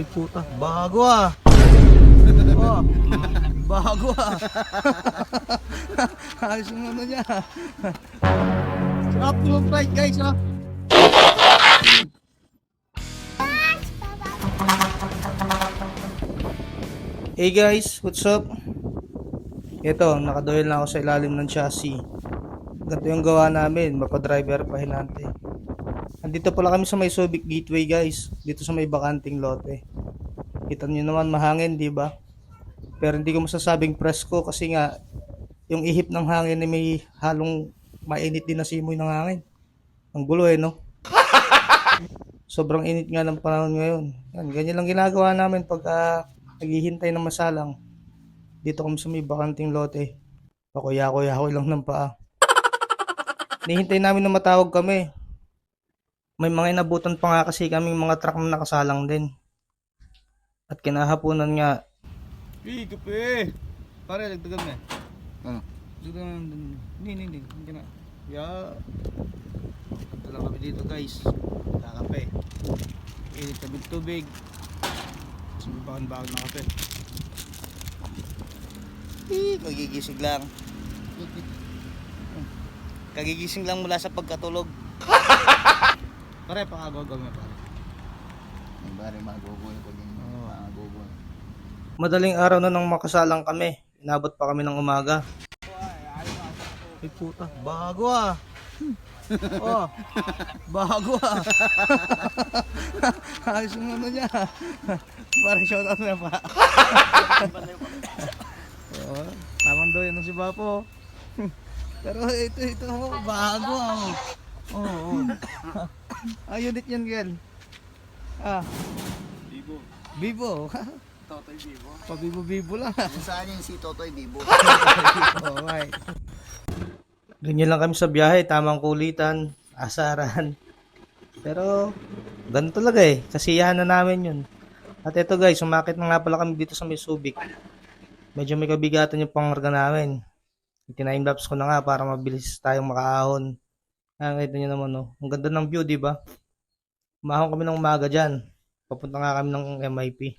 Ay puta, bago ah. Oh, bago ah. Ayos yung ano niya. Optimum Pride guys oh. Hey guys, what's up? Ito, nakadoyal na ako sa ilalim ng chassis. Ganito yung gawa namin, mapadriver pa hinante. Andito pala kami sa may Subic Gateway guys, dito sa may bakanting lote. Kita nyo naman mahangin, di ba? Pero hindi ko masasabing presko kasi nga yung ihip ng hangin ay may halong mainit din na simoy ng hangin. Ang gulo eh, no? Sobrang init nga ng panahon ngayon. Yan, ganyan lang ginagawa namin pagka naghihintay ng masalang. Dito kami sa may bakanting lote. Pakuya-kuya ko lang ng paa. Nihintay namin na matawag kami. May mga inabutan pa nga kasi kaming mga truck na nakasalang din. At kinahaponan nga. Hey, kape! Pare, dagdagan mo eh. Ano? Dagdagan mo. Hindi, hindi, hindi. Hindi na. Yeah. Kanta lang kami dito guys. Kakape. Init kami tubig. Sumibakan bag na kape. Eh, kagigising lang. Kagigising lang mula sa pagkatulog. Pare, pakagagaw mo pare. May bari magugulo ko din. Oo. Magugulo. Madaling araw na nang makasalang kami. Inabot pa kami ng umaga. Ay puta, bago ah. oh, bago ah. Ayos yung ano niya. Parang shout out na pa. oh, tamang daw yun si Bapo. Pero ito, ito, oh, bago ah. Oo, oh, oh. Ah, unit yan, girl. Ah, Bibo. Bibo. Totoy Bibo. Pabibo-bibo lang. Saan yung si Totoy Bibo? Alright. Ganyan lang kami sa biyahe, tamang kulitan, asaran. Pero, ganun talaga eh. Kasiyahan na namin yun. At ito guys, sumakit na nga pala kami dito sa may Subic. Medyo may kabigatan yung pangarga namin. Itinimelaps ko na nga para mabilis tayong makaahon. Ah, kita nyo naman no. Ang ganda ng view, di ba? Umahon kami ng umaga dyan. Papunta nga kami ng MIP.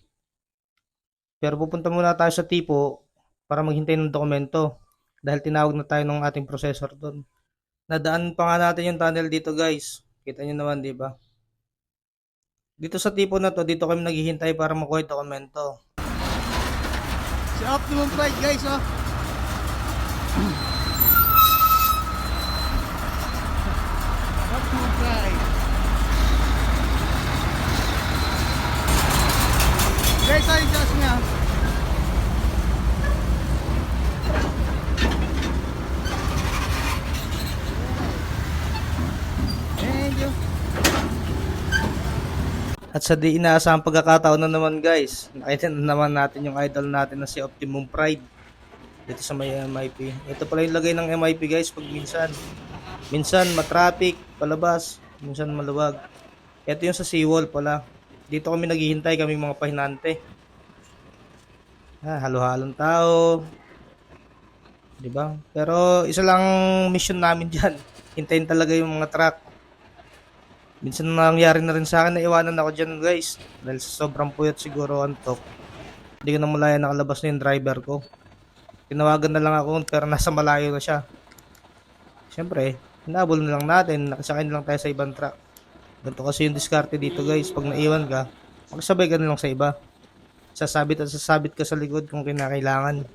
Pero pupunta muna tayo sa tipo para maghintay ng dokumento dahil tinawag na tayo ng ating processor doon. Nadaan pa nga natin yung tunnel dito guys. Kita nyo naman, di ba? Dito sa tipo na to, dito kami naghihintay para makuha yung dokumento. Si Optimum Pride guys, oh. Pride. Guys, ay just you. At sa di inaasahang pagkakataon na naman guys, nakita na naman natin yung idol natin na si Optimum Pride dito sa may MIP. Ito pala yung lagay ng MIP guys pag minsan. Minsan matraffic, palabas, minsan maluwag. Ito yung sa seawall pala. Dito kami naghihintay kami mga pahinante. Ah, halo-halong tao. 'Di ba? Pero isa lang mission namin diyan. Hintayin talaga yung mga truck. Minsan nangyari na rin sa akin na iwanan ako dyan guys. Dahil sobrang puyat siguro antok. Hindi ko na malaya nakalabas na yung driver ko. Tinawagan na lang ako pero nasa malayo na siya. Siyempre, hinabol na lang natin. Nakasakay na lang tayo sa ibang truck. Ganito kasi yung diskarte dito guys. Pag naiwan ka, magsabay ka na lang sa iba. Sasabit at sasabit ka sa likod kung kinakailangan.